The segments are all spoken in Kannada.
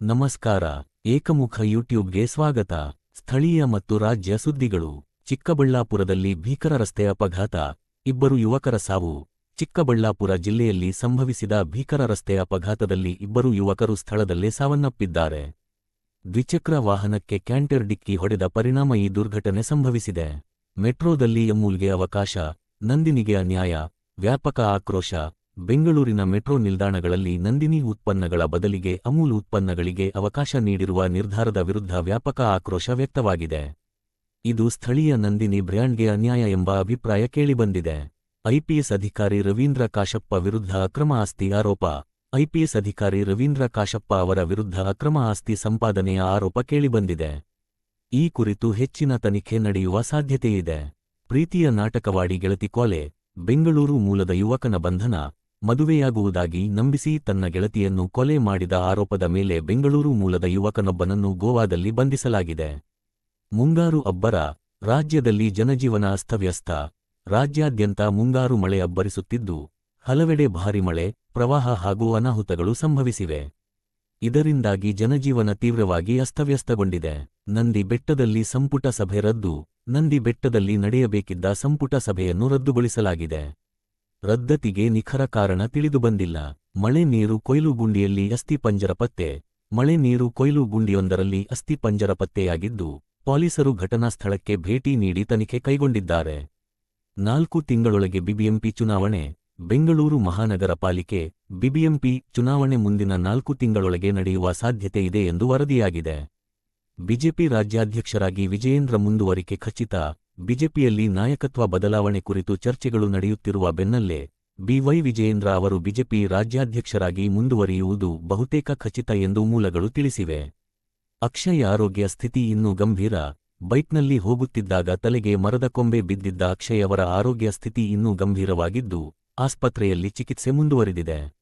ನಮಸ್ಕಾರ, ಏಕಮುಖ ಯೂಟ್ಯೂಬ್ಗೆ ಸ್ವಾಗತ. ಸ್ಥಳೀಯ ಮತ್ತು ರಾಜ್ಯ ಸುದ್ದಿಗಳು. ಚಿಕ್ಕಬಳ್ಳಾಪುರದಲ್ಲಿ ಭೀಕರ ರಸ್ತೆ ಅಪಘಾತ. ಇಬ್ಬರು ಯುವಕರ ಸಾವು. ಚಿಕ್ಕಬಳ್ಳಾಪುರ ಜಿಲ್ಲೆಯಲ್ಲಿ ಸಂಭವಿಸಿದ ಭೀಕರ ರಸ್ತೆ ಅಪಘಾತದಲ್ಲಿ ಇಬ್ಬರು ಯುವಕರು ಸ್ಥಳದಲ್ಲೇ ಸಾವನ್ನಪ್ಪಿದ್ದಾರೆ. ದ್ವಿಚಕ್ರ ವಾಹನಕ್ಕೆ ಕ್ಯಾಂಟರ್ ಡಿಕ್ಕಿ ಹೊಡೆದ ಪರಿಣಾಮ ಈ ದುರ್ಘಟನೆ ಸಂಭವಿಸಿದೆ. ಮೆಟ್ರೋದಲ್ಲಿ ಯಮೂಲ್ಗೆ ಅವಕಾಶ. ನಂದಿನಿಗೆ ಅನ್ಯಾಯ. ವ್ಯಾಪಕ ಆಕ್ರೋಶ. ಬೆಂಗಳೂರಿನ ಮೆಟ್ರೋ ನಿಲ್ದಾಣಗಳಲ್ಲಿ ನಂದಿನಿ ಉತ್ಪನ್ನಗಳ ಬದಲಿಗೆ ಅಮೂಲ್ ಉತ್ಪನ್ನಗಳಿಗೆ ಅವಕಾಶ ನೀಡಿರುವ ನಿರ್ಧಾರದ ವಿರುದ್ಧ ವ್ಯಾಪಕ ಆಕ್ರೋಶ ವ್ಯಕ್ತವಾಗಿದೆ. ಇದು ಸ್ಥಳೀಯ ನಂದಿನಿ ಬ್ರ್ಯಾಂಡ್ಗೆ ಅನ್ಯಾಯ ಎಂಬ ಅಭಿಪ್ರಾಯ ಕೇಳಿಬಂದಿದೆ. ಐಪಿಎಸ್ ಅಧಿಕಾರಿ ರವೀಂದ್ರ ಕಾಶಪ್ಪ ವಿರುದ್ಧ ಅಕ್ರಮ ಆಸ್ತಿ ಆರೋಪ. ಐಪಿಎಸ್ ಅಧಿಕಾರಿ ರವೀಂದ್ರ ಕಾಶಪ್ಪ ಅವರ ವಿರುದ್ಧ ಅಕ್ರಮ ಆಸ್ತಿ ಸಂಪಾದನೆಯ ಆರೋಪ ಕೇಳಿಬಂದಿದೆ. ಈ ಕುರಿತು ಹೆಚ್ಚಿನ ತನಿಖೆ ನಡೆಯುವ ಸಾಧ್ಯತೆಯಿದೆ. ಪ್ರೀತಿಯ ನಾಟಕವಾಡಿ ಗೆಳತಿ ಕೊಲೆ, ಬೆಂಗಳೂರು ಮೂಲದ ಯುವಕನ ಬಂಧನ ಮದುವೆಯಾಗುವುದಾಗಿ ನಂಬಿಸಿ ತನ್ನ ಗೆಳತಿಯನ್ನು ಕೊಲೆ ಮಾಡಿದ ಆರೋಪದ ಮೇಲೆ ಬೆಂಗಳೂರು ಮೂಲದ ಯುವಕನೊಬ್ಬನನ್ನು ಗೋವಾದಲ್ಲಿ ಬಂಧಿಸಲಾಗಿದೆ. ಮುಂಗಾರು ಅಬ್ಬರ ರಾಜ್ಯದಲ್ಲಿ ಜನಜೀವನ ಅಸ್ತವ್ಯಸ್ತ. ರಾಜ್ಯಾದ್ಯಂತ ಮುಂಗಾರು ಮಳೆ ಅಬ್ಬರಿಸುತ್ತಿದ್ದು, ಹಲವೆಡೆ ಭಾರಿ ಮಳೆ, ಪ್ರವಾಹ ಹಾಗೂ ಅನಾಹುತಗಳು ಸಂಭವಿಸಿವೆ. ಇದರಿಂದಾಗಿ ಜನಜೀವನ ತೀವ್ರವಾಗಿ ಅಸ್ತವ್ಯಸ್ತಗೊಂಡಿದೆ. ನಂದಿ ಬೆಟ್ಟದಲ್ಲಿ ಸಂಪುಟ ಸಭೆ ರದ್ದು. ನಂದಿ ಬೆಟ್ಟದಲ್ಲಿ ನಡೆಯಬೇಕಿದ್ದ ಸಂಪುಟ ಸಭೆಯನ್ನು ರದ್ದುಗೊಳಿಸಲಾಗಿದೆ. ರದ್ದತಿಗೆ ನಿಖರ ಕಾರಣ ತಿಳಿದುಬಂದಿಲ್ಲ ಮಳೆ ನೀರು ಕೊಯ್ಲು ಗುಂಡಿಯಲ್ಲಿ ಅಸ್ಥಿಪಂಜರ ಪತ್ತೆ. ಮಳೆ ನೀರು ಕೊಯ್ಲು ಗುಂಡಿಯೊಂದರಲ್ಲಿ ಅಸ್ಥಿಪಂಜರ ಪತ್ತೆಯಾಗಿದ್ದು, ಪೊಲೀಸರು ಘಟನಾ ಸ್ಥಳಕ್ಕೆ ಭೇಟಿ ನೀಡಿ ತನಿಖೆ ಕೈಗೊಂಡಿದ್ದಾರೆ. ನಾಲ್ಕು ತಿಂಗಳೊಳಗೆ ಬಿಬಿಎಂಪಿ ಚುನಾವಣೆ, ಬೆಂಗಳೂರು ಮಹಾನಗರ ಪಾಲಿಕೆ, ಬಿಬಿಎಂಪಿ ಚುನಾವಣೆ ಮುಂದಿನ ನಾಲ್ಕು ತಿಂಗಳೊಳಗೆ ನಡೆಯುವ ಸಾಧ್ಯತೆ ಇದೆ ಎಂದು ವರದಿಯಾಗಿದೆ. ಬಿಜೆಪಿ ರಾಜ್ಯಾಧ್ಯಕ್ಷರಾಗಿ ವಿಜಯೇಂದ್ರ ಮುಂದುವರಿಕೆ ಖಚಿತ ಬಿಜೆಪಿಯಲ್ಲಿ ನಾಯಕತ್ವ ಬದಲಾವಣೆ ಕುರಿತು ಚರ್ಚೆಗಳು ನಡೆಯುತ್ತಿರುವ ಬೆನ್ನಲ್ಲೇ ಬಿವೈ ವಿಜಯೇಂದ್ರ ಅವರು ಬಿಜೆಪಿ ರಾಜ್ಯಾಧ್ಯಕ್ಷರಾಗಿ ಮುಂದುವರಿಯುವುದು ಬಹುತೇಕ ಖಚಿತ ಎಂದು ಮೂಲಗಳು ತಿಳಿಸಿವೆ. ಅಕ್ಷಯ ಆರೋಗ್ಯ ಸ್ಥಿತಿ ಇನ್ನೂ ಗಂಭೀರ. ಬೈಕ್ನಲ್ಲಿ ಹೋಗುತ್ತಿದ್ದಾಗ ತಲೆಗೆ ಮರದ ಕೊಂಬೆ ಬಿದ್ದಿದ್ದ ಅಕ್ಷಯ್ ಅವರ ಆರೋಗ್ಯ ಸ್ಥಿತಿ ಇನ್ನೂ ಗಂಭೀರವಾಗಿದ್ದು, ಆಸ್ಪತ್ರೆಯಲ್ಲಿ ಚಿಕಿತ್ಸೆ ಮುಂದುವರಿದಿದೆ.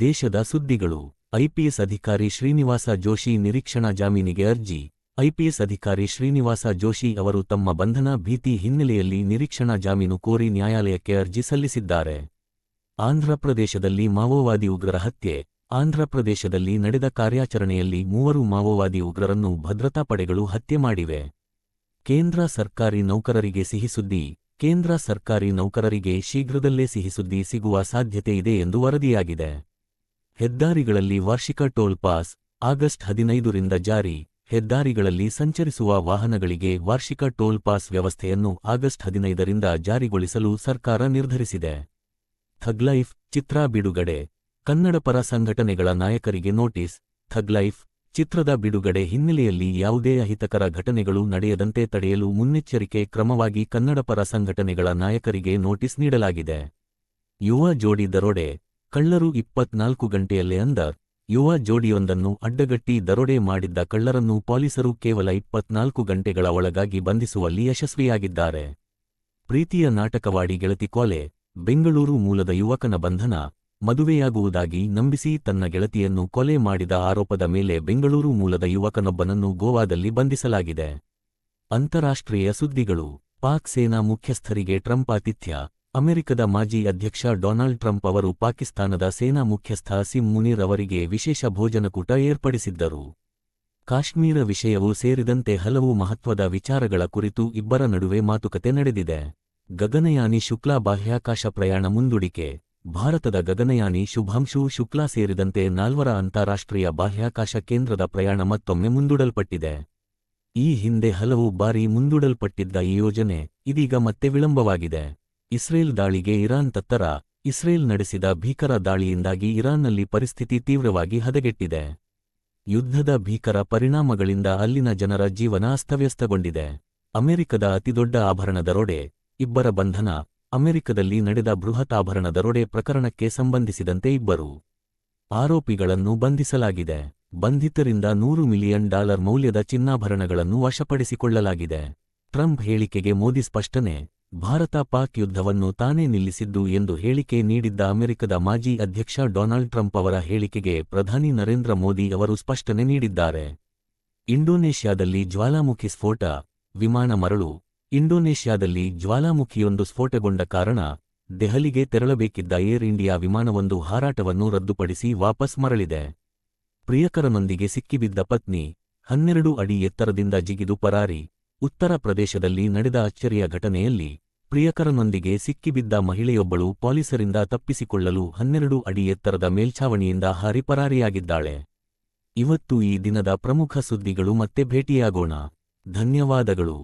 ದೇಶದ ಸುದ್ದಿಗಳು. ಐಪಿಎಸ್ ಅಧಿಕಾರಿ ಶ್ರೀನಿವಾಸ ಜೋಶಿ ನಿರೀಕ್ಷಣಾ ಜಾಮೀನಿಗೆ ಅರ್ಜಿ. ಐಪಿಎಸ್ ಅಧಿಕಾರಿ ಶ್ರೀನಿವಾಸ ಜೋಶಿ ಅವರು ತಮ್ಮ ಬಂಧನ ಭೀತಿ ಹಿನ್ನೆಲೆಯಲ್ಲಿ ನಿರೀಕ್ಷಣಾ ಜಾಮೀನು ಕೋರಿ ನ್ಯಾಯಾಲಯಕ್ಕೆ ಅರ್ಜಿ ಸಲ್ಲಿಸಿದ್ದಾರೆ. ಆಂಧ್ರಪ್ರದೇಶದಲ್ಲಿ ಮಾವೋವಾದಿ ಉಗ್ರರ ಹತ್ಯೆ. ಆಂಧ್ರಪ್ರದೇಶದಲ್ಲಿ ನಡೆದ ಕಾರ್ಯಾಚರಣೆಯಲ್ಲಿ ಮೂವರು ಮಾವೋವಾದಿ ಉಗ್ರರನ್ನು ಭದ್ರತಾ ಪಡೆಗಳು ಹತ್ಯೆ ಮಾಡಿವೆ. ಕೇಂದ್ರ ಸರ್ಕಾರಿ ನೌಕರರಿಗೆ ಸಿಹಿಸುದ್ದಿ ಕೇಂದ್ರ ಸರ್ಕಾರಿ ನೌಕರರಿಗೆ ಶೀಘ್ರದಲ್ಲೇ ಸಿಹಿಸುದ್ದಿ ಸಿಗುವ ಸಾಧ್ಯತೆ ಇದೆ ಎಂದು ವರದಿಯಾಗಿದೆ. ಹೆದ್ದಾರಿಗಳಲ್ಲಿ ವಾರ್ಷಿಕ ಟೋಲ್ ಪಾಸ್ ಆಗಸ್ಟ್ ಹದಿನೈದರಿಂದ ಜಾರಿ. ಹೆದ್ದಾರಿಗಳಲ್ಲಿ ಸಂಚರಿಸುವ ವಾಹನಗಳಿಗೆ ವಾರ್ಷಿಕ ಟೋಲ್ ಪಾಸ್ ವ್ಯವಸ್ಥೆಯನ್ನು ಆಗಸ್ಟ್ ಹದಿನೈದರಿಂದ ಜಾರಿಗೊಳಿಸಲು ಸರ್ಕಾರ ನಿರ್ಧರಿಸಿದೆ. ಥಗ್ಲೈಫ್, ಚಿತ್ರ ಬಿಡುಗಡೆ. ಕನ್ನಡಪರ ಸಂಘಟನೆಗಳ ನಾಯಕರಿಗೆ ನೋಟಿಸ್. ಥಗ್ಲೈಫ್, ಚಿತ್ರದ ಬಿಡುಗಡೆ ಹಿನ್ನೆಲೆಯಲ್ಲಿ ಯಾವುದೇ ಅಹಿತಕರ ಘಟನೆಗಳು ನಡೆಯದಂತೆ ತಡೆಯಲು ಮುನ್ನೆಚ್ಚರಿಕೆ ಕ್ರಮವಾಗಿ ಕನ್ನಡಪರ ಸಂಘಟನೆಗಳ ನಾಯಕರಿಗೆ ನೋಟಿಸ್ ನೀಡಲಾಗಿದೆ. ಯುವ ಜೋಡಿ ದರೋಡೆ. ಕಳ್ಳರು ಇಪ್ಪತ್ನಾಲ್ಕು ಗಂಟೆಯಲ್ಲೇ ಅಂದರ್. ಯುವ ಜೋಡಿಯೊಂದನ್ನು ಅಡ್ಡಗಟ್ಟಿ ದರೋಡೆ ಮಾಡಿದ್ದ ಕಳ್ಳರನ್ನು ಪೊಲೀಸರು ಕೇವಲ ಇಪ್ಪತ್ನಾಲ್ಕು ಗಂಟೆಗಳ ಒಳಗಾಗಿ ಬಂಧಿಸುವಲ್ಲಿ ಯಶಸ್ವಿಯಾಗಿದ್ದಾರೆ. ಪ್ರೀತಿಯ ನಾಟಕವಾಡಿ ಗೆಳತಿ ಕೊಲೆ, ಬೆಂಗಳೂರು ಮೂಲದ ಯುವಕನ ಬಂಧನ, ಮದುವೆಯಾಗುವುದಾಗಿ ನಂಬಿಸಿ ತನ್ನ ಗೆಳತಿಯನ್ನು ಕೊಲೆ ಮಾಡಿದ ಆರೋಪದ ಮೇಲೆ ಬೆಂಗಳೂರು ಮೂಲದ ಯುವಕನೊಬ್ಬನನ್ನು ಗೋವಾದಲ್ಲಿ ಬಂಧಿಸಲಾಗಿದೆ. ಅಂತಾರಾಷ್ಟ್ರೀಯ ಸುದ್ದಿಗಳು, ಪಾಕ್ ಸೇನಾ ಮುಖ್ಯಸ್ಥರಿಗೆ ಟ್ರಂಪ್ ಆತಿಥ್ಯ ಅಮೆರಿಕದ ಮಾಜಿ ಅಧ್ಯಕ್ಷ ಡೊನಾಲ್ಡ್ ಟ್ರಂಪ್ ಅವರು ಪಾಕಿಸ್ತಾನದ ಸೇನಾ ಮುಖ್ಯಸ್ಥ ಸಿಮ್ ಮುನೀರ್ ಅವರಿಗೆ ವಿಶೇಷ ಭೋಜನಕೂಟ ಏರ್ಪಡಿಸಿದ್ದರು. ಕಾಶ್ಮೀರ ವಿಷಯವೂ ಸೇರಿದಂತೆ ಹಲವು ಮಹತ್ವದ ವಿಚಾರಗಳ ಕುರಿತು ಇಬ್ಬರ ನಡುವೆ ಮಾತುಕತೆ ನಡೆದಿದೆ. ಗಗನಯಾನಿ ಶುಕ್ಲಾ ಬಾಹ್ಯಾಕಾಶ ಪ್ರಯಾಣ ಮುಂದೂಡಿಕೆ, ಭಾರತದ ಗಗನಯಾನಿ ಶುಭಾಂಶು ಶುಕ್ಲಾ ಸೇರಿದಂತೆ ನಾಲ್ವರ ಅಂತಾರಾಷ್ಟ್ರೀಯ ಬಾಹ್ಯಾಕಾಶ ಕೇಂದ್ರದ ಪ್ರಯಾಣ ಮತ್ತೊಮ್ಮೆ ಮುಂದೂಡಲ್ಪಟ್ಟಿದೆ. ಈ ಹಿಂದೆ ಹಲವು ಬಾರಿ ಮುಂದೂಡಲ್ಪಟ್ಟಿದ್ದ ಈ ಯೋಜನೆ ಇದೀಗ ಮತ್ತೆ ವಿಳಂಬವಾಗಿದೆ. ಇಸ್ರೇಲ್ ದಾಳಿಗೆ ಇರಾನ್ ತತ್ತರ. ಇಸ್ರೇಲ್ ನಡೆಸಿದ ಭೀಕರ ದಾಳಿಯಿಂದಾಗಿ ಇರಾನ್ನಲ್ಲಿ ಪರಿಸ್ಥಿತಿ ತೀವ್ರವಾಗಿ ಹದಗೆಟ್ಟಿದೆ. ಯುದ್ಧದ ಭೀಕರ ಪರಿಣಾಮಗಳಿಂದ ಅಲ್ಲಿನ ಜನರ ಜೀವನ ಅಸ್ತವ್ಯಸ್ತಗೊಂಡಿದೆ. ಅಮೆರಿಕದ ಅತಿದೊಡ್ಡ ಆಭರಣ ದರೋಡೆ ಇಬ್ಬರ ಬಂಧನ, ಅಮೆರಿಕದಲ್ಲಿ ನಡೆದ ಬೃಹತ್ ಆಭರಣ ದರೋಡೆ ಪ್ರಕರಣಕ್ಕೆ ಸಂಬಂಧಿಸಿದಂತೆ ಇಬ್ಬರು ಆರೋಪಿಗಳನ್ನು ಬಂಧಿಸಲಾಗಿದೆ. ಬಂಧಿತರಿಂದ ನೂರು ಮಿಲಿಯನ್ ಡಾಲರ್ ಮೌಲ್ಯದ ಚಿನ್ನಾಭರಣಗಳನ್ನು ವಶಪಡಿಸಿಕೊಳ್ಳಲಾಗಿದೆ. ಟ್ರಂಪ್ ಹೇಳಿಕೆಗೆ ಮೋದಿ ಸ್ಪಷ್ಟನೆ ಭಾರತ ಪಾಕ್ ಯುದ್ಧವನ್ನು ತಾನೇ ನಿಲ್ಲಿಸಿದ್ದು ಎಂದು ಹೇಳಿಕೆ ನೀಡಿದ್ದ ಅಮೆರಿಕದ ಮಾಜಿ ಅಧ್ಯಕ್ಷ ಡೊನಾಲ್ಡ್ ಟ್ರಂಪ್ ಅವರ ಹೇಳಿಕೆಗೆ ಪ್ರಧಾನಿ ನರೇಂದ್ರ ಮೋದಿ ಅವರು ಸ್ಪಷ್ಟನೆ ನೀಡಿದ್ದಾರೆ. ಇಂಡೋನೇಷ್ಯಾದಲ್ಲಿ ಜ್ವಾಲಾಮುಖಿ ಸ್ಫೋಟ, ವಿಮಾನ ಮರಳು, ಇಂಡೋನೇಷ್ಯಾದಲ್ಲಿ ಜ್ವಾಲಾಮುಖಿಯೊಂದು ಸ್ಫೋಟಗೊಂಡ ಕಾರಣ, ದೆಹಲಿಗೆ ತೆರಳಬೇಕಿದ್ದ ಏರ್ ಇಂಡಿಯಾ ವಿಮಾನವೊಂದು ಹಾರಾಟವನ್ನು ರದ್ದುಪಡಿಸಿ ವಾಪಸ್ ಮರಳಿದೆ. ಪ್ರಿಯಕರನೊಂದಿಗೆ ಸಿಕ್ಕಿಬಿದ್ದ ಪತ್ನಿ, ಹನ್ನೆರಡು ಅಡಿ ಎತ್ತರದಿಂದ ಜಿಗಿದು ಪರಾರಿ ಉತ್ತರ ಪ್ರದೇಶದಲ್ಲಿ ನಡೆದ ಅಚ್ಚರಿಯ ಘಟನೆಯಲ್ಲಿ ಪ್ರಿಯಕರನೊಂದಿಗೆ ಸಿಕ್ಕಿಬಿದ್ದ ಮಹಿಳೆಯೊಬ್ಬಳು ಪೊಲೀಸರಿಂದ ತಪ್ಪಿಸಿಕೊಳ್ಳಲು ಹನ್ನೆರಡು ಅಡಿ ಎತ್ತರದ ಮೇಲ್ಛಾವಣಿಯಿಂದ ಹರಿಪರಾರಿಯಾಗಿದ್ದಾಳೆ. ಇವತ್ತು ಈ ದಿನದ ಪ್ರಮುಖ ಸುದ್ದಿಗಳು ಮತ್ತೆ ಭೇಟಿಯಾಗೋಣ. ಧನ್ಯವಾದಗಳು.